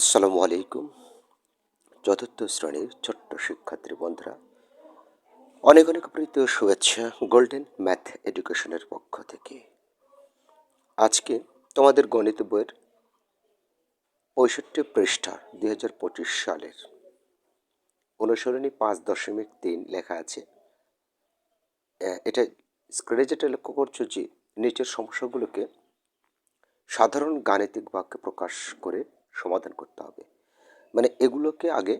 আসসালামু আলাইকুম। চতুর্থ শ্রেণির ছোট্ট শিক্ষার্থী বন্ধুরা, অনেক অনেক প্রীতি শুভেচ্ছা গোল্ডেন ম্যাথ এডুকেশনের পক্ষ থেকে। আজকে তোমাদের গণিত বইয়ের পঁয়ষট্টি পৃষ্ঠা দুই হাজার পঁচিশ সালের অনুসরণী পাঁচ দশমিক তিন লেখা আছে। এটা স্ক্রিনে যেটা লক্ষ্য করছ যে নিচের সমস্যাগুলোকে সাধারণ গাণিতিক বাক্যে প্রকাশ করে সমাধান করতে হবে। মানে এগুলোকে আগে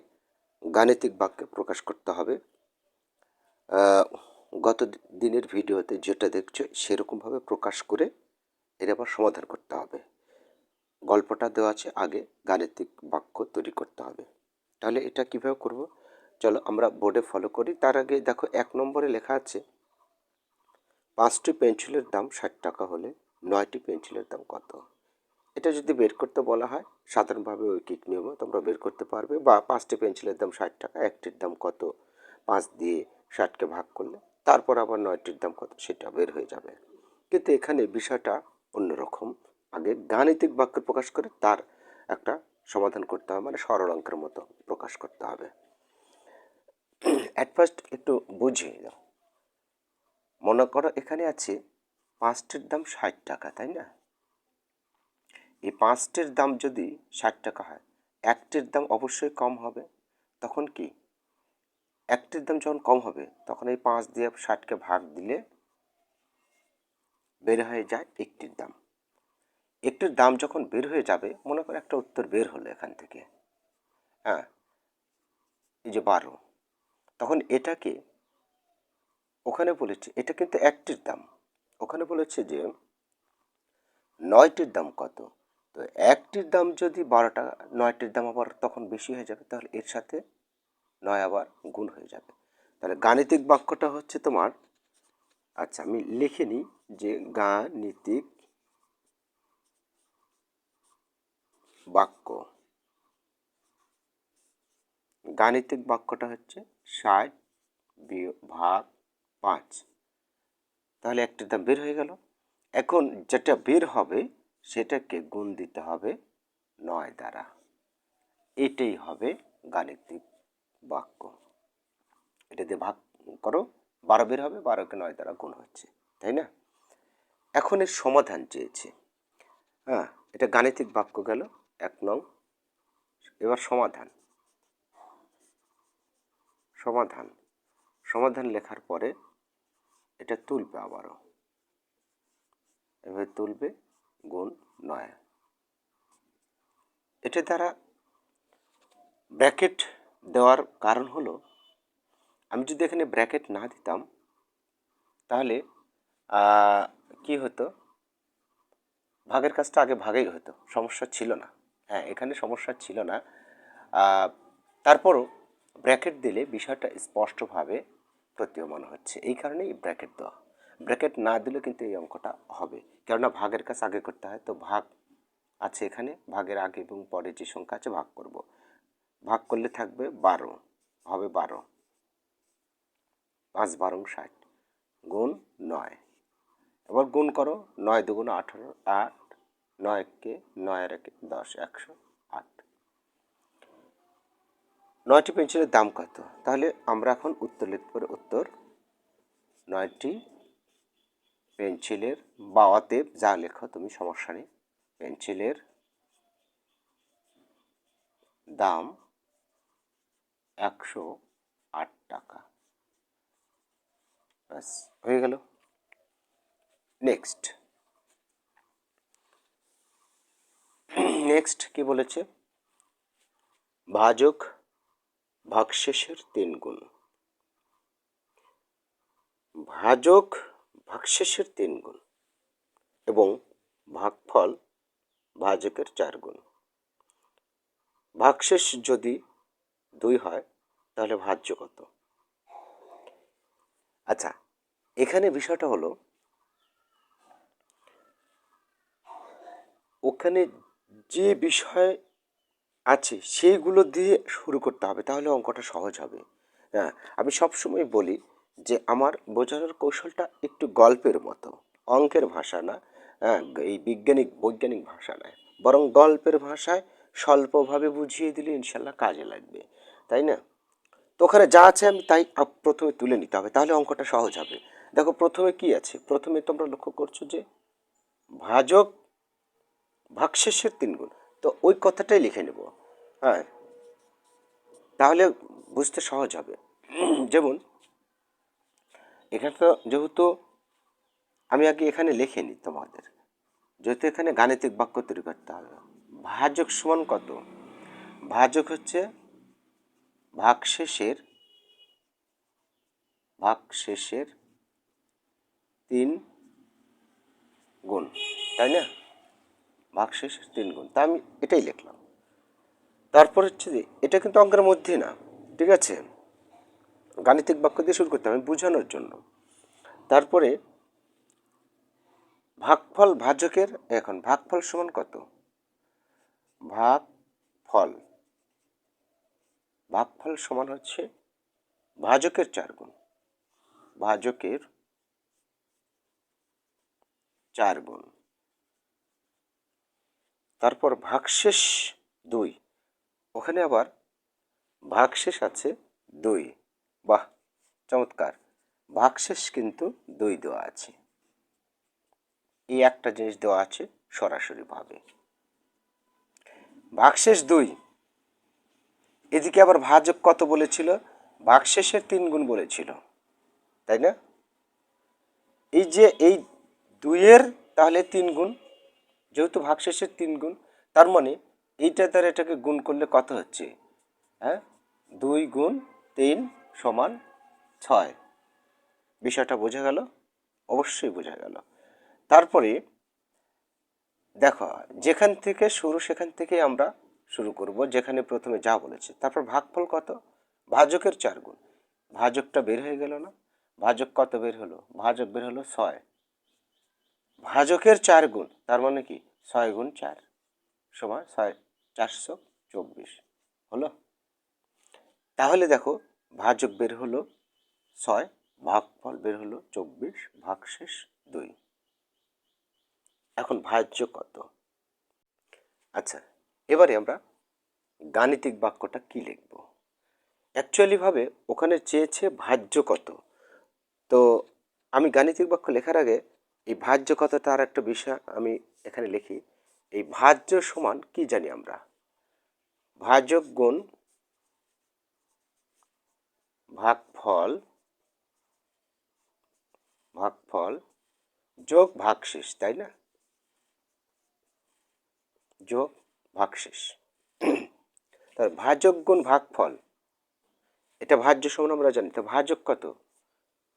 গাণিতিক বাক্যে প্রকাশ করতে হবে। গত দিনের ভিডিওতে যেটা দেখছ সেরকমভাবে প্রকাশ করে এর আবার সমাধান করতে হবে। গল্পটা দেওয়া আছে আগে গাণিতিক বাক্য তৈরি করতে হবে। তাহলে এটা কীভাবে করব? চলো আমরা বোর্ডে ফলো করি। তার আগে দেখো এক নম্বরে লেখা আছে, পাঁচটি পেন্সিলের দাম ষাট টাকা হলে নয়টি পেন্সিলের দাম কত? এটা যদি বের করতে বলা হয়, সাধারণভাবে ঐকিক নিয়মে তোমরা বের করতে পারবে বা পাঁচটি পেন্সিলের দাম ষাট টাকা, একটির দাম কত? পাঁচ দিয়ে ষাটকে ভাগ করলে, তারপর আবার নয়টির দাম কত? সেটা বের হয়ে যাবে। কিন্তু এখানে বিষয়টা অন্যরকম। আগে গাণিতিক বাক্য প্রকাশ করে তার একটা সমাধান করতে হবে মানে সরল অঙ্কের মতো প্রকাশ করতে হবে। অ্যাট ফার্স্ট একটু বুঝিয়ে দাও। মনে করো এখানে আছে পাঁচটির দাম ষাট টাকা, তাই না? এই পাঁচটির দাম যদি ষাট টাকা হয়, একটির দাম অবশ্যই কম হবে। তখন কি? একটির দাম যখন কম হবে, তখন এই পাঁচ দিয়ে ষাটকে ভাগ দিলে বের হয়ে যায় একটির দাম। একটির দাম যখন বের হয়ে যাবে, মনে করো একটা উত্তর বের হলো এখান থেকে। হ্যাঁ? এই যে বারো। তখন এটাকে ওখানে বলেছে, এটা কিন্তু একটির দাম। ওখানে বলেছে যে, নয়টির দাম কত? তো একটির দাম যদি বারো টাকা, নয়টির দাম আবার তখন বেশি হয়ে যাবে, তাহলে এর সাথে নয় আবার গুণ হয়ে যাবে। তাহলে গাণিতিক বাক্যটা হচ্ছে তোমার আচ্ছা আমি লিখে নিই যে গাণিতিক বাক্য। গাণিতিক বাক্যটা হচ্ছে ষাট ভাগ পাঁচ। তাহলে একটির দাম বের হয়ে গেল। এখন যেটা বের হবে সেটাকে গুণ দিতে হবে নয় দ্বারা। এটাই হবে গাণিতিক বাক্য। এটা দিয়ে ভাগ করো, বারো বের হবে, বারোকে নয় দ্বারা গুণ হচ্ছে, তাই না? এখন এর সমাধান চেয়েছে। হ্যাঁ এটা গাণিতিক বাক্য গেল, এক নং। এবার সমাধান। সমাধান। সমাধান লেখার পরে এটা তুলবে আবারও। এভাবে তুলবে গুণ নয়। এটা দ্বারা ব্র্যাকেট দেওয়ার কারণ হলো, আমি যদি এখানে ব্র্যাকেট না দিতাম, তাহলে কি হতো? ভাগের কাজটা আগে ভাগেই হতো, সমস্যা ছিল না। হ্যাঁ এখানে সমস্যা ছিল না। তারপরও ব্র্যাকেট দিলে বিষয়টা স্পষ্টভাবে প্রতীয়মান হচ্ছে। এই কারণেই ব্র্যাকেট দেওয়া। ব্র্যাকেট না দিলে কিন্তু এই অঙ্কটা হবে। কেননা ভাগের কাজ আগে করতে হয়, তো ভাগ আছে এখানে, ভাগের আগে এবং পরে যে সংখ্যা আছে ভাগ করব। ভাগ করলে থাকবে বারো, হবে বারো। পাঁচ, বারো, ষাট, গুণ নয়। এবার গুণ করো, নয় দুগুণ আঠারো, আট, নয় নয়কে নয়ের একে, দশ, একশো আট। নয়টি পেন্সিলের দাম কত? তাহলে আমরা এখন উত্তর লিখতে পারি, উত্তর নয়টি পেন্সিলের বা যা লেখো, তুমি সমস্যা নেই। পেন্সিলের দাম একশো আট টাকা। ব্যাস, হয়ে গেল। নেক্সট। নেক্সট কি বলেছে? ভাজক ভাগশেষের তিন গুণ। ভাজক ভাগশেষের তিন গুণ এবং ভাগফল ভাজকের চার গুণ। ভাগশেষ যদি দুই হয়, তাহলে ভাজ্য কত? আচ্ছা এখানে বিষয়টা হলো, ওখানে যে বিষয় আছে, সেইগুলো দিয়ে শুরু করতে হবে, তাহলে অঙ্কটা সহজ হবে। হ্যাঁ আমি সবসময় বলি যে আমার বোঝানোর কৌশলটা একটু গল্পের মতো, অঙ্কের ভাষা না হ্যাঁ এই বিজ্ঞানিক, বৈজ্ঞানিক ভাষা নয়। বরং গল্পের ভাষায় স্বল্পভাবে বুঝিয়ে দিলে ইনশাল্লাহ কাজে লাগবে, তাই না? তো ওখানে যা আছে আমি তাই প্রথমে তুলে নিতে হবে, তাহলে অঙ্কটা সহজ হবে। দেখো, প্রথমে কি আছে? প্রথমে তোমরা লক্ষ্য করছ যে ভাজক ভাগশেষের তিন গুণ, তো ওই কথাটাই লিখে নেব হ্যাঁ। তাহলে বুঝতে সহজ হবে। যেমন এখানে তো যেহেতু আমি আগে এখানে লিখে নিই তোমাদের। যেহেতু এখানে গাণিতিক বাক্য তৈরি করতে হবে। ভাজক সমান কত? ভাজক হচ্ছে ভাগশেষের ভাগশেষের তিন গুণ, তাই না? ভাগশেষের তিন গুণ, তা আমি এটাই লিখলাম। তারপর হচ্ছে যে, এটা কিন্তু অঙ্কের মধ্যে না, ঠিক আছে? গাণিতিক বাক্য দিয়ে শুরু করতে হবে বোঝানোর জন্য। তারপরে ভাগফল ভাজকের, এখন ভাগফল সমান কত? ভাগফল। ভাগফল সমান হচ্ছে ভাজকের চার গুণ। ভাজকের চার গুণ। তারপর ভাগশেষ দুই। ওখানে আবার ভাগশেষ আছে দুই। বাহ, চমৎকার। ভাগশেষ কিন্তু দুই দেওয়া আছে। এই একটা জিনিস দেওয়া আছে সরাসরিভাবে। ভাগশেষ দুই। এদিকে আবার ভাজক কত বলেছিল? ভাগশেষের তিন গুণ বলেছিল। তাই না? এই যে এই দুইয়ের তাহলে তিন গুণ, যেহেতু ভাগশেষের তিন গুণ, তার মানে এইটা তার এটাকে গুণ করলে কত হচ্ছে? হ্যাঁ? দুই গুণ তিন সমান ছয়। বিষয়টা বোঝা গেল? অবশ্যই বোঝা গেল। তারপরে দেখো, যেখান থেকে শুরু সেখান থেকে আমরা শুরু করব, যেখানে প্রথমে যা বলেছে। তারপর ভাগফল কত? ভাজকের চার গুণ। ভাজকটা বের হয়ে গেল না? ভাজক কত বের হলো? ভাজক বের হলো ছয়। ভাজকের চার গুণ, তার মানে কি? ছয় গুণ চার সমান ছয়, চারশো চব্বিশ। হলো? তাহলে দেখো ভাজক বের হলো ছয়, ভাগফল বের হলো চব্বিশ, ভাগশেষ দুই। এখন ভাজ্য কত? আচ্ছা এবারে আমরা গাণিতিক বাক্যটা কি লিখব? অ্যাকচুয়ালিভাবে ওখানে চেয়েছে ভাজ্য কত। তো আমি গাণিতিক বাক্য লেখার আগে এই ভাজ্য কত তার একটা বিষয় আমি এখানে লিখি। এই ভাজ্য সমান কি জানি আমরা? ভাজক গুণ ভাগফল ভাগফল যোগ ভাগশেষ, তাই না? যোগ ভাগশেষ। তার ভাজক গুণ ভাগফল, এটা ভাজ্য সমান আমরা জানি, তো ভাজক কত?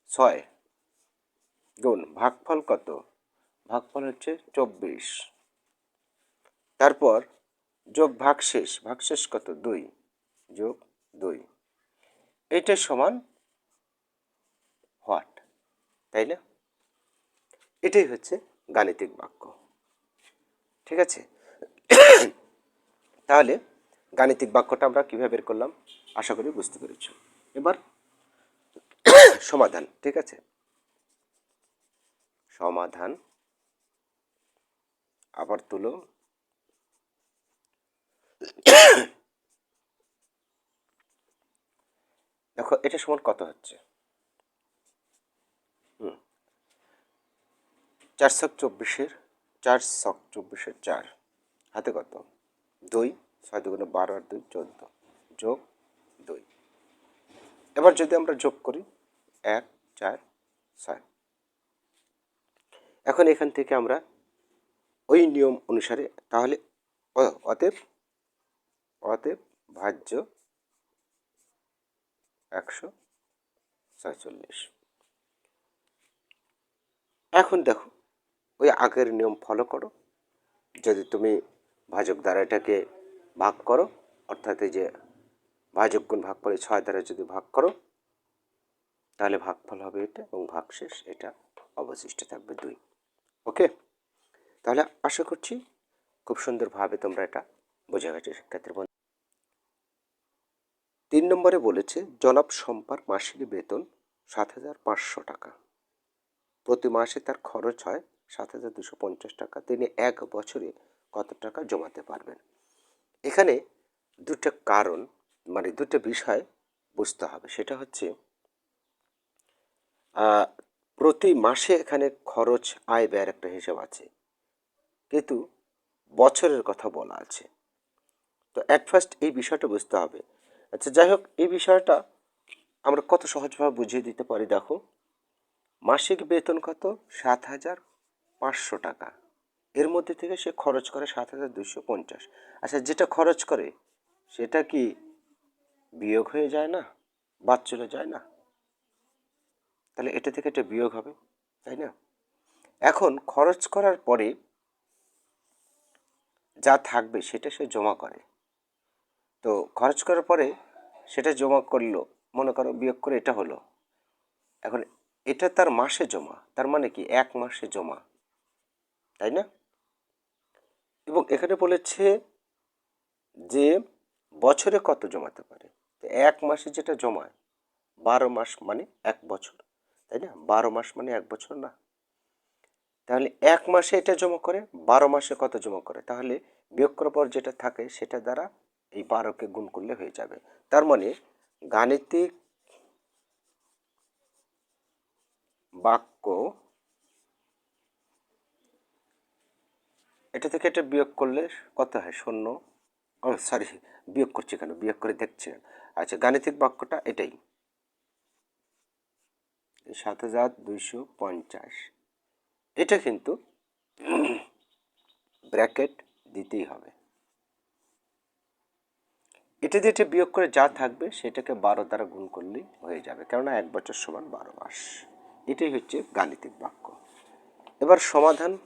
ছয়। গুণ ভাগফল কত? ভাগফল হচ্ছে চব্বিশ। তারপর যোগ ভাগশেষ ভাগশেষ কত? দুই। যোগ দুই। এটা সমান হোয়াট তাই না? এটাই হচ্ছে গাণিতিক বাক্য। ঠিক আছে? তাহলে গাণিতিক বাক্যটা আমরা কীভাবে বের করলাম? আশা করি বুঝতে পেরেছ। এবার সমাধান, ঠিক আছে? সমাধান, আবার তুলো। দেখো, এটা সমান কত হচ্ছে? চার শক চব্বিশের, চার শক চব্বিশের চার। হাতে কত? দুই, ছয় দুগুণে বারো আর দুই, চোদ্দ। যোগ দুই। এবার যদি আমরা যোগ করি, এক, চার, ছয়। এখন এখান থেকে আমরা ওই নিয়ম অনুসারে, তাহলে অতএব অতএব ভাজ্য একশো ছয়চল্লিশ। এখন দেখো, ওই আগের নিয়ম ফলো করো। যদি তুমি ভাজক দ্বারা এটাকে ভাগ করো, অর্থাৎ এই যে ভাজক গুণ ভাগ করে ছয় দ্বারা যদি ভাগ করো, তাহলে ভাগফল হবে এটা এবং ভাগশেষ এটা অবশিষ্ট থাকবে দুই। ওকে? তাহলে আশা করছি খুব সুন্দরভাবে তোমরা এটা বোঝা গেছে শিক্ষার্থীর তিন নম্বরে বলেছে, জনাব সম্পার মাসিক বেতন সাত হাজার পাঁচশো টাকা। প্রতি মাসে তার খরচ হয় সাত হাজার দুশো পঞ্চাশ টাকা। তিনি এক বছরে কত টাকা জমাতে পারবেন? এখানে দুটো কারণ মানে দুটো বিষয় বুঝতে হবে। সেটা হচ্ছে প্রতি মাসে এখানে খরচ আয় ব্যয়ের একটা হিসাব আছে। কিন্তু বছরের কথা বলা আছে। তো অ্যাট ফার্স্ট এই বিষয়টা বুঝতে হবে। আচ্ছা যাই হোক, এই বিষয়টা আমরা কত সহজভাবে বুঝিয়ে দিতে পারি, দেখো। মাসিক বেতন কত? সাত হাজার পাঁচশো টাকা। এর মধ্যে থেকে সে খরচ করে সাত হাজার দুশো পঞ্চাশ। আচ্ছা যেটা খরচ করে, সেটা কি বিয়োগ হয়ে যায় না? বাদ চলে যায় না? তাহলে এটা থেকে একটা বিয়োগ হবে, তাই না? এখন খরচ করার পরে যা থাকবে, সেটা সে জমা করে। তো খরচ করার পরে সেটা জমা করল, মনে করো বিয়োগ করে এটা হলো। এখন এটা তার মাসে জমা, তার মানে কি এক মাসে জমা, তাই না? এবং এখানে বলেছে যে বছরে কত জমাতে পারে? এক মাসে যেটা জমায়, বারো মাস মানে এক বছর, তাই না? বারো মাস মানে এক বছর না। তাহলে এক মাসে এটা জমা করে, বারো মাসে কত জমা করে? তাহলে বিয়োগ করার পর যেটা থাকে সেটা দ্বারা এই বারোকে গুণ করলে হয়ে যাবে। তার মানে গাণিতিক বাক্য এটা থেকে এটা বিয়োগ করলে কত হয়? শূন্য। সরি বিয়োগ করছি কেন? বিয়োগ করে দেখছি। আচ্ছা গাণিতিক বাক্যটা এটাই। সাত হাজার দুইশো পঞ্চাশ। এটা কিন্তু ব্র্যাকেট দিতেই হবে। এটা দিয়ে এটা বিয়োগ করে যা থাকবে সেটাকে বারো দ্বারা গুণ করলেই হয়ে যাবে। কেননা এক বছর সমান বারো মাস। এটাই হচ্ছে গাণিতিক বাক্য। এবার সমাধান।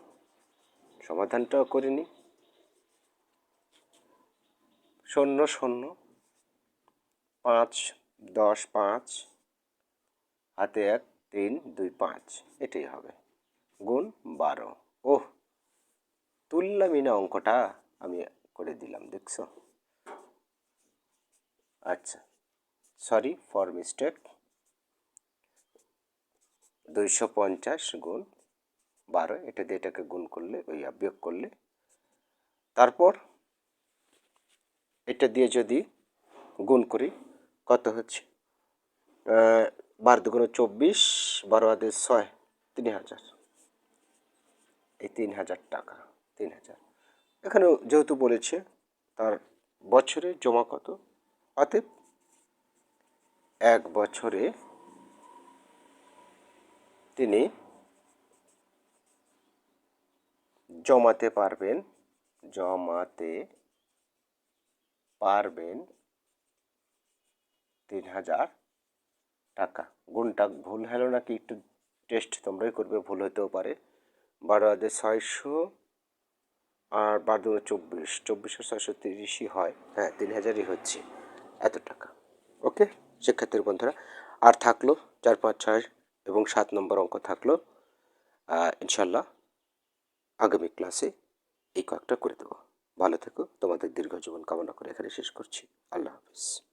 সমাধানটাও করে নিই। শূন্য শূন্য। পাঁচ, দশ, পাঁচ। হাতে এক, তিন, দুই, পাঁচ। এটাই হবে। গুণ বারো। ওহ! তুললামই না অঙ্কটা আমি করে দিলাম, দেখছ? আচ্ছা। সরি ফর মিস্টেক দুইশো পঞ্চাশ গুণ বারো, এটা দিয়ে এটাকে গুণ করলে, ওই বিয়োগ করলে। তারপর এটা দিয়ে যদি গুণ করি, কত হচ্ছে? বারো দুগুণে চব্বিশ, বারো হাতে ছয়, তিন হাজার। এই তিন হাজার টাকা, তিন হাজার। এখানে যেহেতু বলেছে, তার বছরে জমা কত? অতএব এক বছরে তিনি জমাতে পারবেন জমাতে পারবেন তিন হাজার টাকা। গুণটা ভুল হলো নাকি একটু টেস্ট তোমরাই করবে, ভুল হতেও পারে। বারো হাজার ছয়শো আর বারো চব্বিশ চব্বিশশো ছয়শো তিরিশই হয়। হ্যাঁ তিন হাজারই হচ্ছে। এত টাকা। ওকে? শিক্ষার্থীর বন্ধুরা, আর থাকল চার পাঁচ ছয় এবং সাত নম্বর অঙ্ক থাকল। ইনশাল্লাহ আগামী ক্লাসে এই কয়েকটা করে দেবো। ভালো থেকো। তোমাদের দীর্ঘ জীবন কামনা করে এখানে শেষ করছি। আল্লাহ হাফিজ।